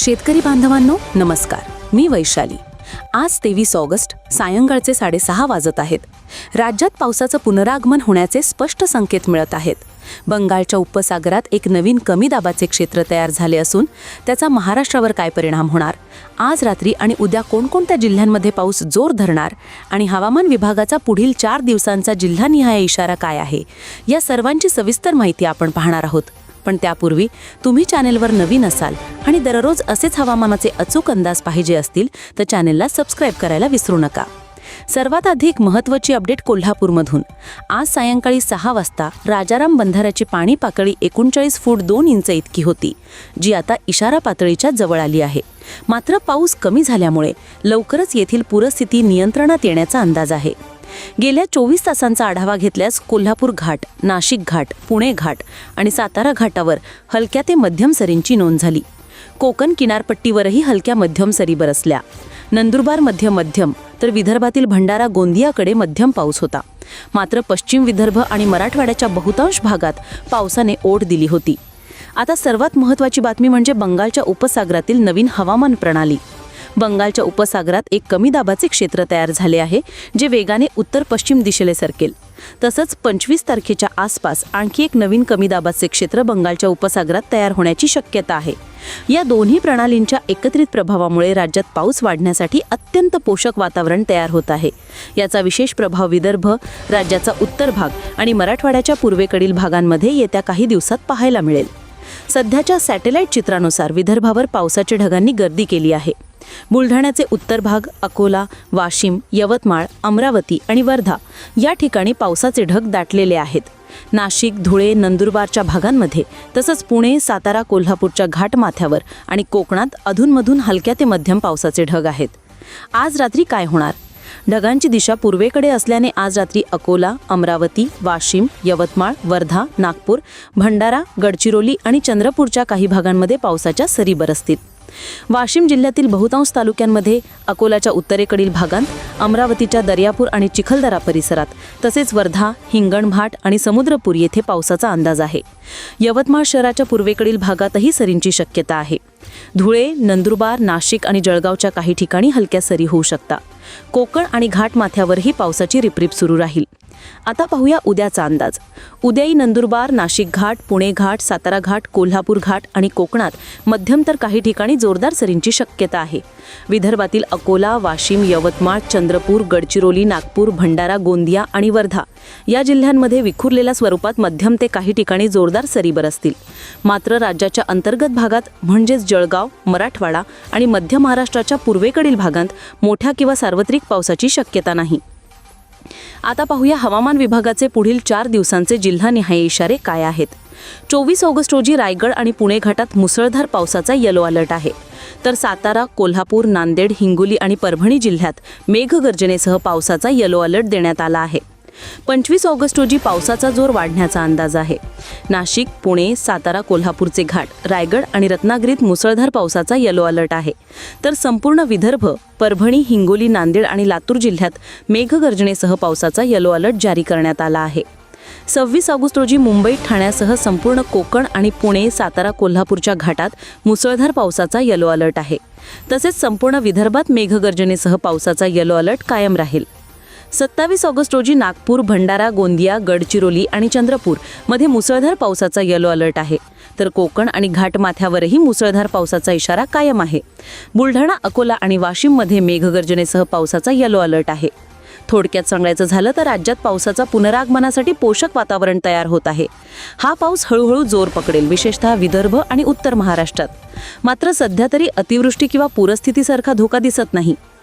शेतकरी बांधवांनो नमस्कार. मी वैशाली. आज तेवीस ऑगस्ट सायंकाळचे साडेसहा वाजत आहेत. राज्यात पावसाचं पुनरागमन होण्याचे स्पष्ट संकेत मिळत आहेत. बंगालच्या उपसागरात एक नवीन कमी दाबाचे क्षेत्र तयार झाले असून त्याचा महाराष्ट्रावर काय परिणाम होणार? आज रात्री आणि उद्या कोणकोणत्या जिल्ह्यांमध्ये पाऊस जोर धरणार? आणि हवामान विभागाचा पुढील चार दिवसांचा जिल्हानिहाय इशारा काय आहे? या सर्वांची सविस्तर माहिती आपण पाहणार आहोत. पण त्यापूर्वी तुम्ही चॅनेलवर नवीन असाल आणि दररोज असेच हवामानाचे अचूक अंदाज पाहिजे असतील तर चॅनेलला सबस्क्राईब करायला विसरू नका. सर्वात अधिक महत्त्वाची अपडेट कोल्हापूरमधून. आज सायंकाळी सहा वाजता राजाराम बंधाऱ्याची पाणी पातळी एकोणचाळीस फूट दोन इंच इतकी होती जी आता इशारा पातळीच्या जवळ आली आहे. मात्र पाऊस कमी झाल्यामुळे लवकरच येथील पूरस्थिती नियंत्रणात येण्याचा अंदाज आहे. गेल्या चोवीस तासांचा आढावा घेतल्यास कोल्हापूर घाट नाशिक घाट पुणे घाट आणि सातारा घाटावर हलक्या ते मध्यम सरींची नोंद झाली. कोकण किनारपट्टीवरही हलक्या मध्यम सरी बरसल्या. नंदुरबारमध्ये मध्यम तर विदर्भातील भंडारा गोंदियाकडे मध्यम पाऊस होता. मात्र पश्चिम विदर्भ आणि मराठवाड्याच्या बहुतांश भागात पावसाने ओढ दिली होती. आता सर्वात महत्त्वाची बातमी म्हणजे बंगालच्या उपसागरातील नवीन हवामान प्रणाली. बंगालच्या उपसागरात एक कमी दाबाचे क्षेत्र तयार झाले आहे जे वेगाने उत्तर पश्चिम दिशेला सरकेल. तसंच पंचवीस तारखेच्या आसपास आणखी एक नवीन कमी दाबाचे क्षेत्र बंगालच्या उपसागरात तयार होण्याची शक्यता आहे. या दोन्ही प्रणालींच्या एकत्रित प्रभावामुळे राज्यात पाऊस वाढण्यासाठी अत्यंत पोषक वातावरण तयार होत आहे. याचा विशेष प्रभाव विदर्भ राज्याचा उत्तर भाग आणि मराठवाड्याच्या पूर्वेकडील भागांमध्ये येत्या काही दिवसात पाहायला मिळेल. सध्याच्या सॅटेलाईट चित्रानुसार विदर्भावर पावसाच्या ढगांनी गर्दी केली आहे. बुलढाण्याचे उत्तर भाग अकोला वाशिम यवतमाळ अमरावती आणि वर्धा या ठिकाणी पावसाचे ढग दाटलेले आहेत. नाशिक धुळे नंदुरबारच्या भागांमध्ये तसंच पुणे सातारा कोल्हापूरच्या घाटमाथ्यावर आणि कोकणात अधूनमधून हलक्या ते मध्यम पावसाचे ढग आहेत. आज रात्री काय होणार? ढगांची दिशा पूर्वेकडे असल्याने आज रात्री अकोला अमरावती वाशिम यवतमाळ वर्धा नागपूर भंडारा गडचिरोली आणि चंद्रपूरच्या काही भागांमध्ये पावसाच्या सरी बरसतील. वाशिम जिल्ह्यातील बहुतांश तालुक्यांमध्ये अकोलाच्या उत्तरेकडील भागांत अमरावतीच्या दर्यापूर आणि चिखलदरा परिसरात तसेच वर्धा हिंगणघाट आणि समुद्रपूर येथे पावसाचा अंदाज आहे. यवतमाळ शहराच्या पूर्वेकडील भागातही सरींची शक्यता आहे. धुळे नंदुरबार नाशिक आणि जळगावच्या काही ठिकाणी हलक्या सरी होऊ शकता. कोकण आणि घाटमाथ्यावरही पावसाची रिपरिप सुरू राहील. आता पाहूया उद्याचा अंदाज. उद्याही नंदुरबार नाशिक घाट पुणे घाट सातारा घाट कोल्हापूर घाट आणि कोकणात मध्यम तर काही ठिकाणी जोरदार सरींची शक्यता आहे. विदर्भातील अकोला वाशिम यवतमाळ चंद्रपूर गडचिरोली नागपूर भंडारा गोंदिया आणि वर्धा या जिल्ह्यांमध्ये विखुरलेल्या स्वरूपात मध्यम ते काही ठिकाणी जोरदार सरी बरसतील. मात्र राज्याच्या अंतर्गत भागात म्हणजेच जळगाव मराठवाडा आणि मध्य महाराष्ट्राच्या पूर्वेकडील भागांत मोठ्या किंवा सार्वत्रिक पावसाची शक्यता नाही. आता पाहूया हवामान विभागाचे पुढील चार दिवसांचे जिल्हानिहाय इशारे काय आहेत. चोवीस ऑगस्ट रोजी रायगड आणि पुणे घाटात मुसळधार पावसाचा येलो अलर्ट आहे. तर सातारा कोल्हापूर नांदेड हिंगोली आणि परभणी जिल्ह्यात मेघगर्जनेसह पावसाचा येलो अलर्ट देण्यात आला आहे. पंचवीस ऑगस्ट रोजी पावसाचा जोर वाढण्याचा अंदाज आहे. नाशिक पुणे सातारा कोल्हापूरचे घाट रायगड आणि रत्नागिरीत मुसळधार पावसाचा येलो अलर्ट आहे. तर संपूर्ण विदर्भ परभणी हिंगोली नांदेड आणि लातूर जिल्ह्यात मेघगर्जनेसह पावसाचा येलो अलर्ट जारी करण्यात आला आहे. सव्वीस ऑगस्ट रोजी मुंबई ठाण्यासह संपूर्ण कोकण आणि पुणे सातारा कोल्हापूरच्या घाटात मुसळधार पावसाचा येलो अलर्ट आहे. तसेच संपूर्ण विदर्भात मेघगर्जनेसह पावसाचा येलो अलर्ट कायम राहील. सत्तावीस ऑगस्ट रोजी नागपूर भंडारा गोंदिया गडचिरोली आणि चंद्रपूरमध्ये मुसळधार पावसाचा येलो अलर्ट आहे. तर कोकण आणि घाटमाथ्यावरही मुसळधार पावसाचा इशारा कायम आहे. बुलढाणा अकोला आणि वाशिममध्ये मेघगर्जनेसह पावसाचा येलो अलर्ट आहे. थोडक्यात सांगायचं झालं तर राज्यात पावसाचा पुनरागमनासाठी पोषक वातावरण तयार होत आहे. हा पाऊस हळूहळू जोर पकडेल विशेषतः विदर्भ आणि उत्तर महाराष्ट्रात. मात्र सध्या तरी अतिवृष्टी किंवा पूरस्थितीसारखा धोका दिसत नाही.